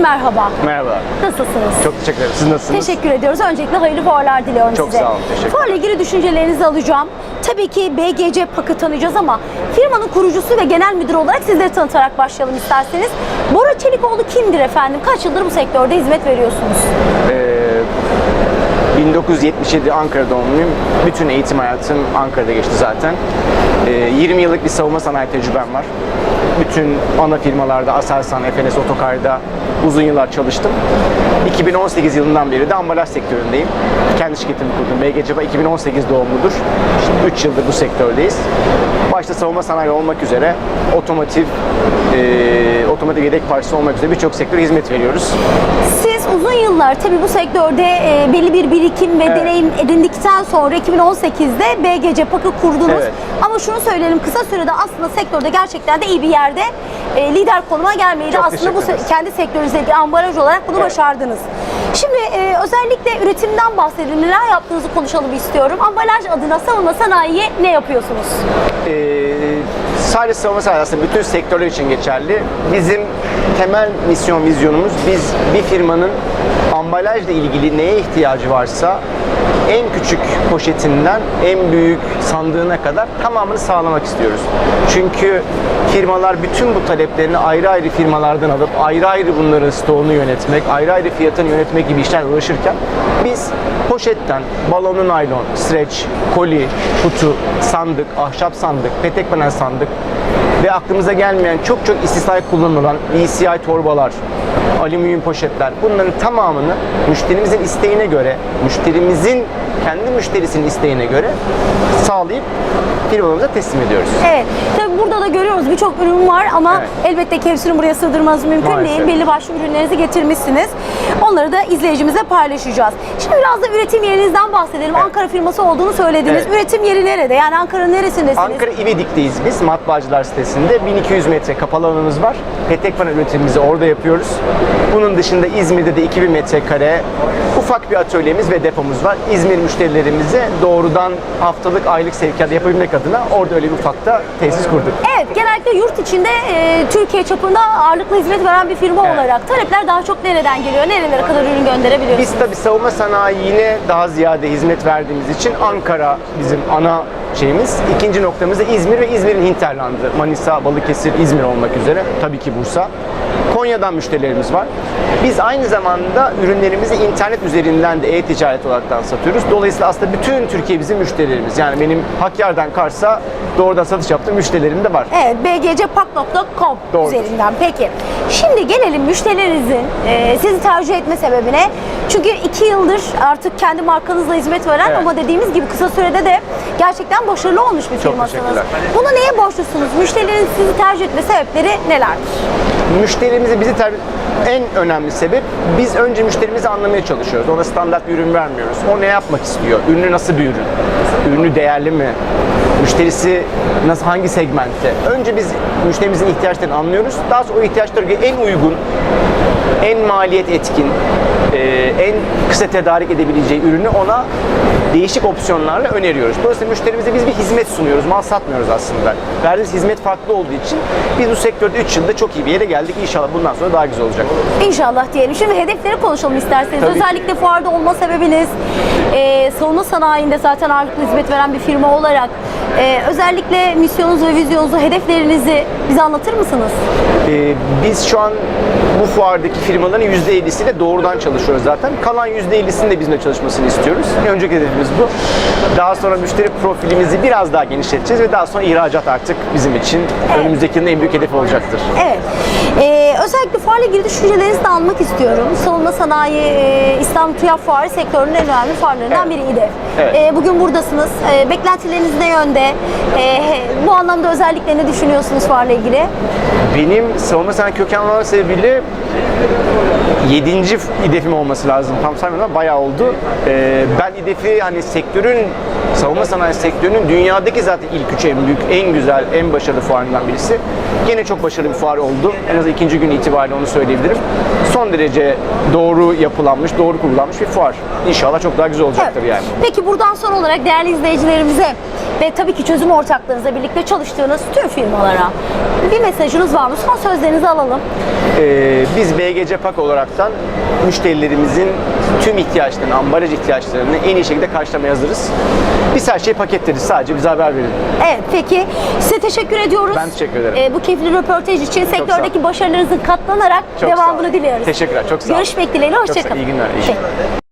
merhaba. Merhaba. Nasılsınız? Çok teşekkür ederim. Siz nasılsınız? Teşekkür ediyoruz. Öncelikle hayırlı fuarlar diliyorum Çok size. sağ olun, teşekkür Fuarla ilgili düşüncelerinizi alacağım. Tabii ki BGC Pak'ı tanıyacağız ama firmanın kurucusu ve genel müdürü olarak sizleri tanıtarak başlayalım isterseniz. Bora Çelikoğlu kimdir efendim? Kaç yıldır bu sektörde hizmet veriyorsunuz? Ee, 1977 Ankara doğumluyum. Bütün eğitim hayatım Ankara'da geçti zaten. Ee, 20 yıllık bir savunma sanayi tecrübem var. Bütün ana firmalarda, Aselsan, FNS, Otokar'da uzun yıllar çalıştım. 2018 yılından beri de ambalaj sektöründeyim. Kendi şirketimi kurdum. BGCBA 2018 doğumludur. Şimdi 3 yıldır bu sektördeyiz. Başta savunma sanayi olmak üzere otomotiv, e, otomotiv yedek parçası olmak üzere birçok sektöre hizmet veriyoruz. Siz uzun yıllar tabii bu sektörde e, belli bir birikim ve Evet. deneyim edindikten sonra 2018'de BGC Pak'ı kurdunuz. Evet. Ama şunu söyleyelim kısa sürede aslında sektörde gerçekten de iyi bir yerde e, lider konuma gelmeyi de aslında bu teşekkür se- sektörünüzde bir ambalaj olarak bunu başardınız. Şimdi e, özellikle üretimden bahsedelim. Neler yaptığınızı konuşalım istiyorum. Ambalaj adına savunma sanayiye ne yapıyorsunuz? Ee, sadece savunma sanayi aslında bütün sektörler için geçerli. Bizim temel misyon, vizyonumuz biz bir firmanın ambalajla ilgili neye ihtiyacı varsa en küçük poşetinden en büyük sandığına kadar tamamını sağlamak istiyoruz. Çünkü firmalar bütün bu taleplerini ayrı ayrı firmalardan alıp ayrı ayrı bunların stoğunu yönetmek, ayrı ayrı fiyatını yönetmek gibi işlerle uğraşırken biz poşetten balonlu naylon, streç, koli, kutu, sandık, ahşap sandık, petek panel sandık ve aklımıza gelmeyen çok çok istisnai kullanılan VCI torbalar, alüminyum poşetler bunların tamamını müşterimizin isteğine göre, müşterimizin kendi müşterisinin isteğine göre sağlayıp firmalarımıza teslim ediyoruz. Evet. Tabii burada da görüyoruz birçok ürün var ama Evet. elbette ki hepsini buraya sığdırmanız mümkün Maalesef. değil. Belli başlı ürünlerinizi getirmişsiniz. Onları da izleyicimizle paylaşacağız. Şimdi biraz da üretim yerinizden bahsedelim. Evet. Ankara firması olduğunu söylediniz. Evet. Üretim yeri nerede? Yani Ankara'nın neresindesiniz? Ankara İvedik'teyiz biz matbaacılar sitesinde. 1200 metre kapalı alanımız var. Petek panel üretimimizi orada yapıyoruz. Bunun dışında İzmir'de de 2000 metrekare ufak bir atölyemiz ve depomuz var. İzmir müşterilerimize doğrudan haftalık aylık sevkiyat yapabilmek adına orada öyle bir ufak da tesis kurduk. Evet, genellikle yurt içinde e, Türkiye çapında ağırlıklı hizmet veren bir firma Evet. olarak talepler daha çok nereden geliyor? Nerelere kadar ürün gönderebiliyorsunuz? Biz tabii savunma sanayine daha ziyade hizmet verdiğimiz için Ankara bizim ana şeyimiz. İkinci noktamız da İzmir ve İzmir'in hinterlandı. Manisa, Balıkesir, İzmir olmak üzere. Tabii ki Bursa. Konya'dan müşterilerimiz var. Biz aynı zamanda ürünlerimizi internet üzerinden de e-ticaret olaraktan satıyoruz. Dolayısıyla aslında bütün Türkiye bizim müşterilerimiz. Yani benim Hakkari'den Kars'a doğrudan satış yaptığım müşterilerim de var. Evet, bgcpak.com Doğrudur. üzerinden. Peki. Şimdi gelelim müşterilerinizin e, sizi tercih etme sebebine. Çünkü iki yıldır artık kendi markanızla hizmet veren Evet. ama dediğimiz gibi kısa sürede de gerçekten başarılı olmuş bir Çok firmasınız. teşekkürler. Buna neye borçlusunuz? Müşterilerin sizi tercih etme sebepleri nelerdir? Müşterimizi bizi ter- en önemli sebep biz önce müşterimizi anlamaya çalışıyoruz. Ona standart bir ürün vermiyoruz. O ne yapmak istiyor? Ürünü nasıl bir ürün? Ürünü değerli mi? Müşterisi nasıl hangi segmentte? Önce biz müşterimizin ihtiyaçlarını anlıyoruz. Daha sonra o ihtiyaçlara en uygun, en maliyet etkin, e, en kısa tedarik edebileceği ürünü ona değişik opsiyonlarla öneriyoruz. Dolayısıyla müşterimize biz bir hizmet sunuyoruz, mal satmıyoruz aslında. Verdiğimiz hizmet farklı olduğu için biz bu sektörde 3 yılda çok iyi bir yere geldik. İnşallah bundan sonra daha güzel olacak. İnşallah diyelim. Şimdi hedefleri konuşalım isterseniz. Tabii. Özellikle fuarda olma sebebiniz, e, savunma sanayinde zaten ağırlıklı hizmet veren bir firma olarak e, özellikle misyonunuzu ve vizyonunuzu, hedeflerinizi bize anlatır mısınız? Ee, biz şu an bu fuardaki firmaların %50'siyle doğrudan çalışıyoruz zaten. Kalan %50'sinin de bizimle çalışmasını istiyoruz. Önceki hedefimiz bu. Daha sonra müşteri profilimizi biraz daha genişleteceğiz ve daha sonra ihracat artık bizim için önümüzdeki yılın en büyük hedefi olacaktır. Evet. Ee, özellikle fuarla ilgili düşüncelerinizi de almak istiyorum. Savunma sanayi e, İstanbul TÜYAP Fuarı sektörünün en önemli fuarlarından Evet. biriydi. Evet. Ee, bugün buradasınız. Ee, beklentileriniz ne yönde? Ee, bu anlamda özellikle ne düşünüyorsunuz fuarla ilgili? Benim savunma sanayi kökenli olma sebebiyle 7. hedefim olması lazım. Tam saymıyorum ama bayağı oldu. Ee, ben hedefi hani sektörün savunma sanayi sektörünün dünyadaki zaten ilk üç en büyük, en güzel, en başarılı fuarından birisi. Yine çok başarılı bir fuar oldu. En az ikinci gün itibariyle onu söyleyebilirim. son derece doğru yapılanmış, doğru kurgulanmış bir fuar. İnşallah çok daha güzel olacaktır Evet. yani. Peki buradan son olarak değerli izleyicilerimize ve tabii ki çözüm ortaklarınızla birlikte çalıştığınız tüm firmalara bir mesajınız var mı? Son sözlerinizi alalım. Ee, biz BGC Pak olaraktan müşterilerimizin tüm ihtiyaçlarını, ambalaj ihtiyaçlarını en iyi şekilde karşılamaya hazırız. Biz her şeyi paketleriz. Sadece bize haber verin. Evet peki size teşekkür ediyoruz. Ben teşekkür ederim. Ee, bu keyifli röportaj için sektördeki başarılarınızın katlanarak Çok devamını diliyoruz. Teşekkürler, çok sağ olun. Görüşmek dileğiyle, hoşçakalın. iyi günler, iyi günler.